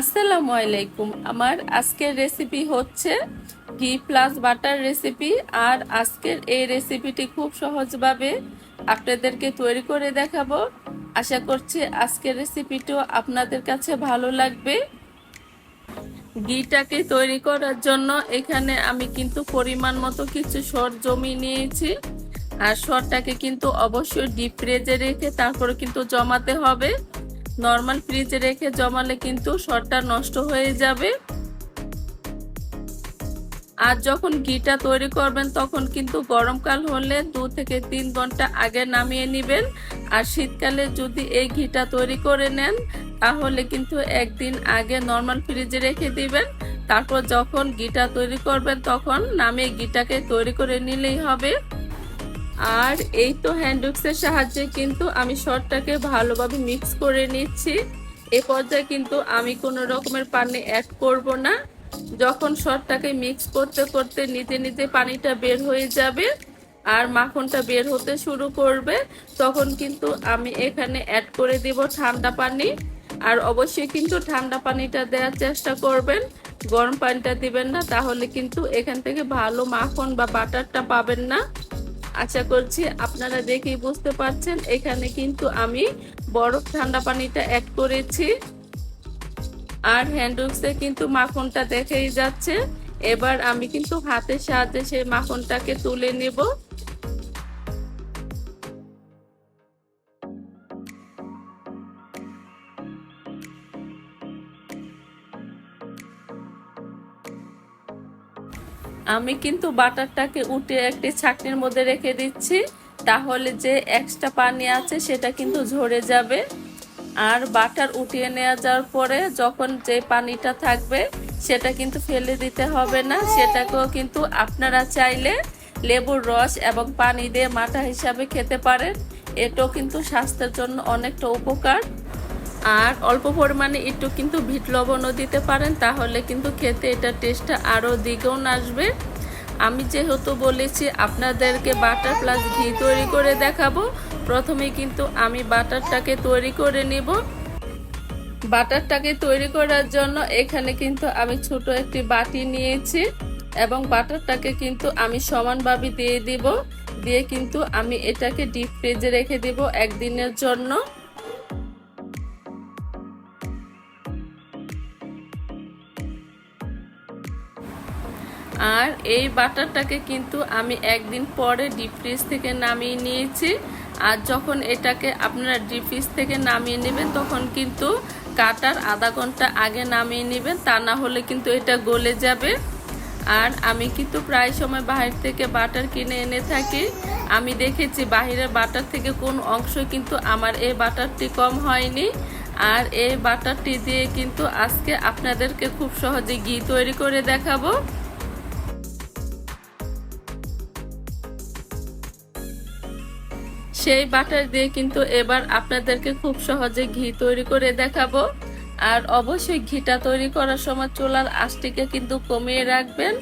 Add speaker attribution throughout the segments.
Speaker 1: আসসালামু আলাইকুম। আমার আজকের রেসিপি হচ্ছে ঘি প্লাস বাটার রেসিপি আর আজকের এই রেসিপিটি খুব সহজভাবে আপনাদেরকে তৈরি করে দেখাবো। আশা করছি আজকের রেসিপিটিও আপনাদের কাছে ভালো লাগবে। ঘিটাকে তৈরি করার জন্য এখানে আমি কিন্তু পরিমাণ মতো কিছু সর জমি নিয়েছি। আর সরটাকে কিন্তু অবশ্যই ডিপ ফ্রিজে রেখে তারপরে কিন্তু জমাতে হবে। নর্মাল ফ্রিজে রেখে জমালে কিন্তু সরটা নষ্ট হয়ে যাবে। আর যখন ঘিটা তৈরি করবেন, তখন কিন্তু গরমকাল হলে দু থেকে তিন ঘণ্টা আগে নামিয়ে নেবেন। আর শীতকালে যদি এই ঘিটা তৈরি করে নেন, তাহলে কিন্তু একদিন আগে নর্মাল ফ্রিজে রেখে দিবেন। তারপর যখন ঘিটা তৈরি করবেন, তখন নামিয়ে ঘিটাকে তৈরি করে নিলেই হবে। আর এই তো হ্যান্ডউক্সের সাহায্যে কিন্তু আমি শর্টটাকে ভালোভাবে মিক্স করে নিচ্ছি। এ পর্যায়ে কিন্তু আমি কোনো রকমের পানি অ্যাড করব না। যখন শর্টটাকে মিক্স করতে করতে নিজে নিজে পানিটা বের হয়ে যাবে আর মাখনটা বের হতে শুরু করবে, তখন কিন্তু আমি এখানে অ্যাড করে দিব ঠান্ডা পানি। আর অবশ্যই কিন্তু ঠান্ডা পানিটা দেওয়ার চেষ্টা করবেন। গরম পানিটা দিবেন না, তাহলে কিন্তু এখান থেকে ভালো মাখন বা বাটারটা পাবেন না। আশা করছি আপনারা দেখেই বুঝতে পারছেন। এখানে কিন্তু আমি বরফ ঠান্ডা পানিটা অ্যাড করেছি। আর হ্যান্ডউক্সে কিন্তু মাখনটা দেখেই যাচ্ছে। এবার আমি কিন্তু হাতের সাহায্যে সেই মাখনটাকে তুলে নেব। আমি কিন্তু বাটারটাকে উঠে একটি ছাকনির মধ্যে রেখে দিচ্ছি, তাহলে যে এক্সট্রা পানি আছে সেটা কিন্তু ঝরে যাবে। আর বাটার উঠিয়ে নেওয়া যাওয়ার পরে যখন যে পানিটা থাকবে, সেটা কিন্তু ফেলে দিতে হবে না। সেটাকেও কিন্তু আপনারা চাইলে লেবুর রস এবং পানি দিয়ে মাটা হিসাবে খেতে পারেন। এটাও কিন্তু স্বাস্থ্যের জন্য অনেকটা উপকার। আর অল্প পরিমাণে একটু কিন্তু ভিট লবণও দিতে পারেন, তাহলে কিন্তু খেতে এটা টেস্টটা আরও দ্বিগুণ আসবে। আমি যেহেতু বলেছি আপনাদেরকে বাটার প্লাস ঘি তৈরি করে দেখাবো, প্রথমে কিন্তু আমি বাটারটাকে তৈরি করে নিব। বাটারটাকে তৈরি করার জন্য এখানে কিন্তু আমি ছোট একটি বাটি নিয়েছি এবং বাটারটাকে কিন্তু আমি সমানভাবে দিয়ে দিব। দিয়ে কিন্তু আমি এটাকে ডিপ ফ্রিজে রেখে দিব একদিনের জন্য। আর এই বাটারটাকে কিন্তু আমি একদিন পরে ডিপ ফ্রিজ থেকে নামিয়ে নিয়েছি। আর যখন এটাকে আপনারা ডিপ ফ্রিজ থেকে নামিয়ে নেবেন, তখন কিন্তু কাটার আধা ঘণ্টা আগে নামিয়ে নেবেন, তা না হলে কিন্তু এটা গলে যাবে। আর আমি কিন্তু প্রায় সময় বাহির থেকে বাটার কিনে এনে থাকি। আমি দেখেছি বাহিরের বাটার থেকে কোন অংশ কিন্তু আমার এই বাটারটি কম হয়নি। আর এই বাটারটি দিয়ে কিন্তু আজকে আপনাদেরকে খুব সহজে ঘি তৈরি করে দেখাবো। সেই বাটার দিয়ে কিন্তু এবার আপনাদেরকে খুব সহজে ঘি তৈরি করে দেখাবো। আর অবশ্যই ঘিটা তৈরি করার সময় চুলার আঁশটিকে কিন্তু কমিয়ে রাখবেন।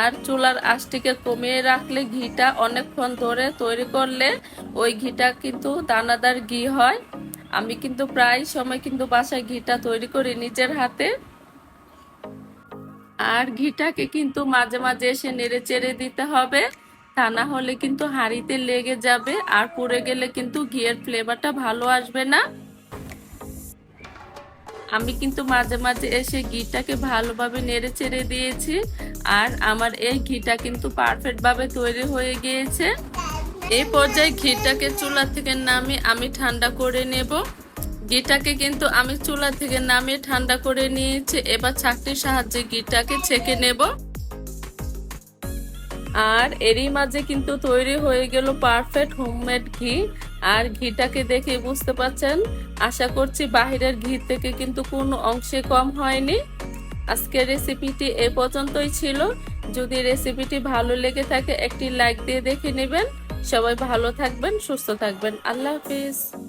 Speaker 1: আর চুলার আঁশটিকে কমিয়ে রাখলে ঘিটা অনেকক্ষণ ধরে তৈরি করলে ওই ঘিটা কিন্তু দানাদার ঘি হয়। আমি কিন্তু প্রায় সময় কিন্তু বাসায় ঘিটা তৈরি করি নিজের হাতে। আর ঘিটাকে কিন্তু মাঝে মাঝে এসে নেড়ে চেড়ে দিতে হবে। তা না হলে কিন্তু হাঁড়িতে লেগে যাবে, আর পুড়ে গেলে কিন্তু ঘিয়ের ফ্লেভারটা ভালো আসবে না। আমি কিন্তু মাঝে মাঝে এসে ঘিটাকে ভালোভাবে নেড়ে চেড়ে দিয়েছি, আর আমার এই ঘিটা কিন্তু পারফেক্ট ভাবে তৈরি হয়ে গিয়েছে। এই পর্যায়ে ঘিটাকে চুলা থেকে নামিয়ে আমি ঠান্ডা করে নেব। ঘিটাকে কিন্তু আমি চুলা থেকে নামিয়ে ঠান্ডা করে নিয়েছি, এবার ছাকটির সাহায্যে ঘিটাকে ছেঁকে নেব। আর এরই মাঝে কিন্তু তৈরি হয়ে গেল পারফেক্ট হোমমেড ঘি। আর ঘিটাকে দেখে বুঝতে পাচ্ছেন আশা করছি বাহিরের ঘি থেকে কিন্তু কোনো অংশে কম হয়নি। আজকের রেসিপিটি এ পর্যন্তই ছিল। যদি রেসিপিটি ভালো লেগে থাকে, একটি লাইক দিয়ে দেখে নেবেন। সবাই ভালো থাকবেন, সুস্থ থাকবেন। আল্লাহ হাফিজ।